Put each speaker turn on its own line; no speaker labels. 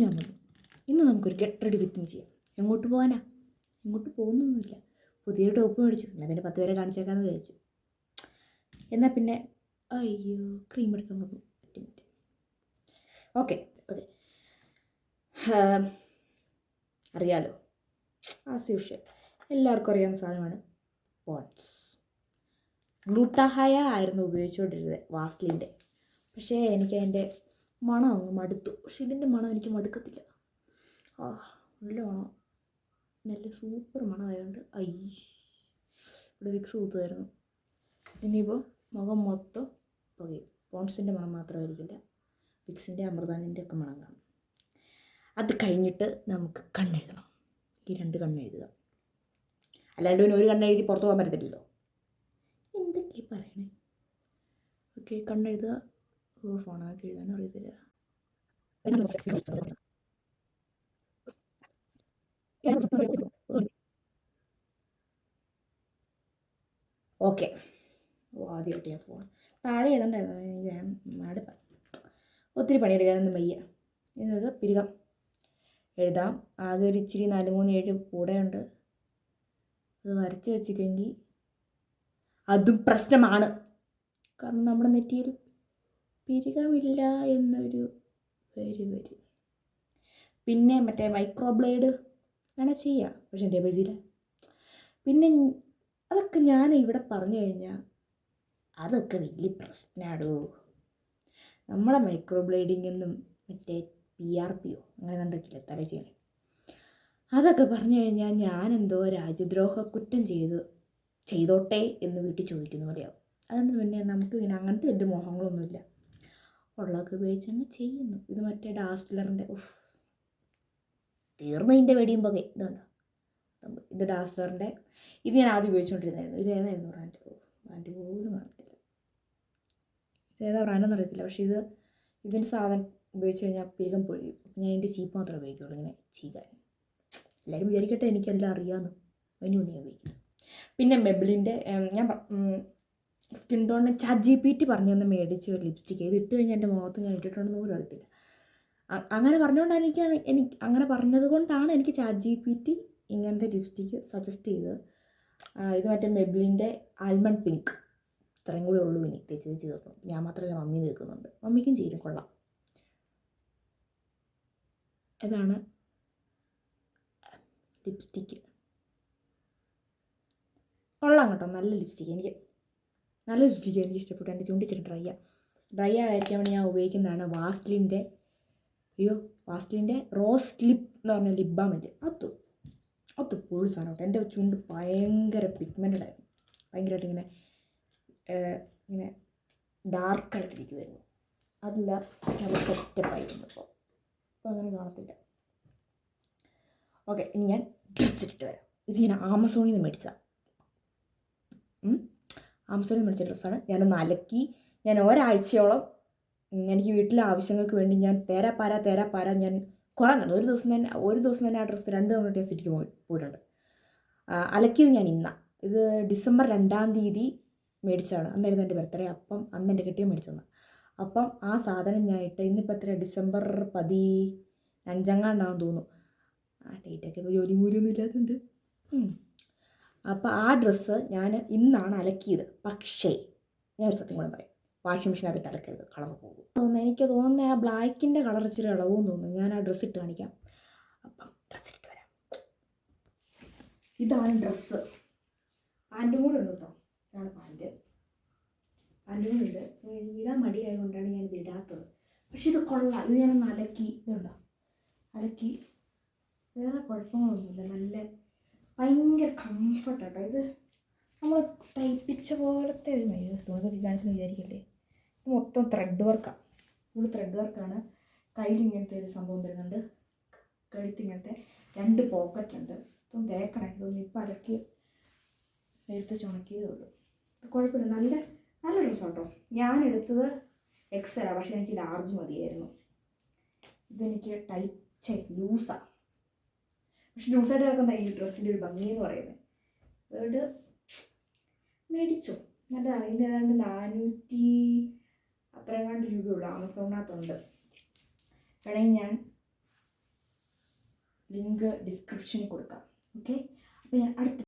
ഞാൻ വന്നു ഇന്ന് നമുക്കൊരു ഗെറ്റ് റെഡി വിത്ത് ചെയ്യാം. എങ്ങോട്ട് പോകാനാ എങ്ങോട്ട് പോകുന്നൊന്നുമില്ല. പുതിയ ടോപ്പ് മേടിച്ചു. എന്നാൽ പിന്നെ പത്ത് പേരെ കാണിച്ചേക്കാമെന്ന് വിചാരിച്ചു. എന്നാൽ പിന്നെ അയ്യോ ക്രീം എടുക്കാൻ മിനിറ്റ് ഓക്കെ ഓക്കെ അറിയാലോ. ആസ് യൂഷ്വൽ എല്ലാവർക്കും അറിയാവുന്ന സാധനമാണ് വാട്സ് ഗ്ലൂട്ടാഹായ ആയിരുന്നു ഉപയോഗിച്ചുകൊണ്ടിരുന്നത് വാസ്ലിന്റെ പക്ഷേ എനിക്ക് അതിന്റെ മണം അങ്ങ് മടുത്തു. പക്ഷെ ഇതിന്റെ മണം എനിക്ക് മടുക്കത്തില്ല. ആ നല്ല മണം. നല്ല സൂപ്പർ മണമായതുകൊണ്ട് ഐ ഇവിടെ വിക്സ് കൂത്തുമായിരുന്നു. ഇനിയിപ്പോൾ മുഖം മൊത്തം പുകയും. പോൺസിന്റെ മണം മാത്രമായിരിക്കില്ല. വിക്സിന്റെ അമൃതാനിന്റെ ഒക്കെ മണം കാണും. അത് കഴിഞ്ഞിട്ട് നമുക്ക് കണ്ണെഴുതണം. ഈ രണ്ട് കണ്ണെഴുതുക. അല്ലാണ്ട് പിന്നെ ഒരു കണ്ണെഴുതി പുറത്ത് പോകാൻ പറ്റത്തില്ലല്ലോ. എന്തൊക്കെ പറയണേ? ഓക്കെ കണ്ണെഴുതുക. ഓ ഫോണാക്കി എഴുതാനും അറിയത്തില്ല. ഓക്കെ. ഓ ആദ്യമായിട്ട് ഞാൻ ഫോൺ. താഴെ ഏതാണ്ടായിരുന്നു ഞാൻ വേണം. മടുപ്പ ഒത്തിരി പണിയെടുക്കാനൊന്നും വയ്യ. എന്നത് പിരികം എഴുതാം. ആകെ ഒരു ഇച്ചിരി നാല് മൂന്ന് ഏഴ് കൂടെ ഉണ്ട്. അത് വരച്ച് വെച്ചില്ലെങ്കിൽ അതും പ്രശ്നമാണ്. കാരണം നമ്മുടെ നെറ്റിയിൽ പിരികമില്ല എന്നൊരു പേര് വരും പിന്നെ മറ്റേ മൈക്രോ ബ്ലേഡ് അങ്ങനെ ചെയ്യാം പക്ഷെ എന്റെ പേജിൽ പിന്നെ അതൊക്കെ ഞാൻ ഇവിടെ പറഞ്ഞു കഴിഞ്ഞാൽ അതൊക്കെ വലിയ പ്രശ്നമാടോ നമ്മളെ മൈക്രോ ബ്ലേഡിങ്ങൊന്നും മറ്റേ പി ആർ പി ഒ അങ്ങനെ കണ്ടിട്ടില്ല തല ചെയ്യണേ അതൊക്കെ പറഞ്ഞു കഴിഞ്ഞാൽ എന്തോ രാജ്യദ്രോഹ കുറ്റം ചെയ്ത് ചെയ്തോട്ടെ എന്ന് വീട്ടിൽ ചോദിക്കുന്ന പോലെയാവും. അതുകൊണ്ട് പിന്നെ നമുക്ക് പിന്നെ അങ്ങനത്തെ വലിയ മോഹങ്ങളൊന്നുമില്ല. ഉള്ളതൊക്കെ ഉപയോഗിച്ച് അങ്ങ് ചെയ്യുന്നു. ഇത് മറ്റേ ഡാസ്ലറിന്റെ ഉഫ്. തീർന്നു ഇതിന്റെ വെടിയും പുകയും. ഇതുണ്ടോ ഇത് ഡാസ്ലറിന്റെ ഇത് ഞാൻ ആദ്യം ഉപയോഗിച്ചുകൊണ്ടിരുന്നായിരുന്നു ഇത് ഏതായിരുന്നു ബ്രാൻഡ്? ബ്രാൻഡ് പോലും അറിയത്തില്ല. ഇത് ഏതാ ബ്രാൻഡെന്ന് അറിയത്തില്ല. പക്ഷേ ഇത് ഇതിന്റെ സാധനം ഉപയോഗിച്ച് കഴിഞ്ഞാൽ വേഗം പൊഴിയും. ഞാൻ ഇതിന്റെ ചീപ്പ് മാത്രമേ ഉപയോഗിക്കുള്ളൂ. ഇങ്ങനെ ചെയ്യാൻ എല്ലാവരും വിചാരിക്കട്ടെ എനിക്കെല്ലാം അറിയാമെന്ന്. അതിന് മുന്നേ ഉപയോഗിക്കുന്നത് പിന്നെ മെബിളിന്റെ ഞാൻ സ്കിൻ ടോണിന് ചാറ്റ് ജി പി ടി പറഞ്ഞു തന്നെ മേടിച്ച് ഒരു ലിപ്സ്റ്റിക്ക്. ഇത് ഇട്ട് കഴിഞ്ഞാൽ എന്റെ മുഖത്ത് ഞാൻ ഇട്ടിട്ടുണ്ടെന്ന് പോലും അറിയത്തില്ല. അങ്ങനെ പറഞ്ഞുകൊണ്ടാണ് എനിക്ക് എനിക്ക് അങ്ങനെ പറഞ്ഞത് കൊണ്ടാണ് എനിക്ക് ചാറ്റ് ജി പി ടി ഇങ്ങനത്തെ ലിപ്സ്റ്റിക്ക് സജസ്റ്റ് ചെയ്തത്. ഇത് മറ്റേ മെബ്ലിന്റെ ആൽമണ്ട് പിങ്ക്. ഇത്രയും കൂടെ ഉള്ളൂ ഇനി. തേച്ച് തേച്ച് ഞാൻ മാത്രമല്ല മമ്മി നിൽക്കുന്നുണ്ട് മമ്മിക്കും ചെയ്യും കൊള്ളാം. ഇതാണ് ലിപ്സ്റ്റിക്ക്. കൊള്ളാം കേട്ടോ. നല്ല ലിപ്സ്റ്റിക്ക്. എനിക്ക് നല്ല ലിപ്സ്റ്റിക്ക് എനിക്ക് ഇഷ്ടപ്പെട്ടു. എന്റെ ചുണ്ടിച്ചിട്ട് ഡ്രൈ ഡ്രൈ ആയിരിക്കാൻ വേണ്ടി ഞാൻ ഉപയോഗിക്കുന്നതാണ് വാസ്ലിന്റെ അയ്യോ വാസ്ലിന്റെ റോസ് ലിപ്പ് എന്ന് പറഞ്ഞ ലിപ് ഉണ്ട് അത് അത് പൊളി സാധനം എന്റെ ചുണ്ട് ഭയങ്കര പിഗ്മെന്റഡ് ആയിരുന്നു. ഭയങ്കരമായിട്ട് ഇങ്ങനെ ഇങ്ങനെ ഡാർക്കായിട്ടിരിക്കുമായിരുന്നു അതില്ല നല്ല സെറ്റപ്പായിരുന്നു ഇപ്പോൾ ഇപ്പോൾ അങ്ങനെ കാണത്തില്ല. ഓക്കെ ഇനി ഞാൻ ഡ്രസ്സ് ഇട്ടിട്ട് വരാം. ഇത് ഞാൻ ആമസോണിൽ നിന്ന് മേടിച്ചതാണ് ആമസോണിൽ മേടിച്ച ഡ്രസ്സാണ് ഞാനൊന്ന് അലക്കി. ഞാൻ ഒരാഴ്ചയോളം എനിക്ക് വീട്ടിലെ ആവശ്യങ്ങൾക്ക് വേണ്ടി ഞാൻ തേരാ പാര തേരാ പാര ഞാൻ കുറേ നടന്നു ഒരു ദിവസം തന്നെ ഒരു ദിവസം തന്നെ ആ ഡ്രസ്സ് രണ്ട് തവണ ഞാൻ സിറ്റിക്ക് പോയി പോയിട്ടുണ്ട്. അലക്കിയത് ഞാൻ ഇന്ന. ഇത് ഡിസംബർ രണ്ടാം തീയതി മേടിച്ചതാണ്. അന്നായിരുന്നു എന്റെ ബർത്ത്ഡേ അപ്പം അന്ന് എന്റെ കിട്ടിയ മേടിച്ചതാണ്. അപ്പം ആ സാധനം ഞാൻ ഇട്ട് ഇന്നിപ്പോൾ എത്ര ഡിസംബർ പതി അഞ്ചങ്ങാണ്ടാന്ന് തോന്നുന്നു. ആ ഡേറ്റൊക്കെ ഇപ്പോൾ ജോലിയും കൂലിയൊന്നും അപ്പോൾ ആ ഡ്രസ്സ് ഞാൻ ഇന്നാണ് അലക്കിയത്. പക്ഷേ ഞാൻ ഒരു സത്യം കൂടെ പറയാം. വാഷിംഗ് മെഷീനകത്ത് അലക്കരുത്. കളർ പോകും. തോന്നുന്നു എനിക്ക് തോന്നുന്നത് ആ ബ്ലാക്കിന്റെ കളർ ഇച്ചിരി ഇളവും തോന്നുന്നു. ഞാൻ ആ ഡ്രസ്സ് ഇട്ട് കാണിക്കാം. അപ്പം ഡ്രസ്സ് ഇട്ട് വരാം. ഇതാണ് ഡ്രസ്സ്. പാന്റും കൂടെ ഉണ്ട് കേട്ടോ. ഇതാണ് പാന്റ്. പാന്റും കൂടെ ഉണ്ട്. ഇടാൻ മടിയായതുകൊണ്ടാണ് ഞാനിത് ഇടാത്തത്. പക്ഷേ ഇത് കൊള്ളാം. ഇത് ഞാനൊന്ന് അലക്കി. ഇതുണ്ടോ? അലക്കി. വേറെ കുഴപ്പങ്ങളൊന്നുമില്ല. നല്ല ഭയങ്കര കംഫർട്ട് കേട്ടോ ഇത് നമ്മൾ തയ്പ്പിച്ച പോലത്തെ ഒരു മൈ തുണിതൊക്കെ കാണിച്ചെന്ന് വിചാരിക്കില്ലേ? മൊത്തം ത്രെഡ് വർക്കാണ് ഫുൾ ത്രെഡ് വർക്കാണ് കയ്യിൽ ഇങ്ങനത്തെ ഒരു സംഭവം വരുന്നുണ്ട് കഴുത്ത് ഇങ്ങനത്തെ രണ്ട് പോക്കറ്റ് ഉണ്ട്. ഇതൊന്നും തേക്കണേ. ഇതൊന്നും ഇപ്പം അലക്കി നേരത്തെ ചുണക്കിയതേ ഉള്ളൂ ഇത് കുഴപ്പമില്ല. നല്ല നല്ല ഡ്രസ്സാട്ടോ ഞാൻ എടുത്തത് എക്സലാണ് പക്ഷേ എനിക്ക് ലാർജ് മതിയായിരുന്നു. ഇതെനിക്ക് ടൈറ്റ് ലൂസാണ് പക്ഷെ ലൂസായിട്ട് കിടക്കുന്ന ഈ ഡ്രസ്സിന്റെ ഒരു ഭംഗി എന്ന് പറയുന്നത്. അതുകൊണ്ട് മേടിച്ചു. നല്ലതാണ് ഇതിന്റെ ഏതാണ്ട് നാനൂറ്റി അത്ര കണ്ട് രൂപയുള്ളൂ. ആമസോണിനകത്തുണ്ട്. വേണമെങ്കിൽ ഞാൻ ലിങ്ക് ഡിസ്ക്രിപ്ഷനിൽ കൊടുക്കാം. ഓക്കെ? അപ്പോൾ ഞാൻ അടുത്ത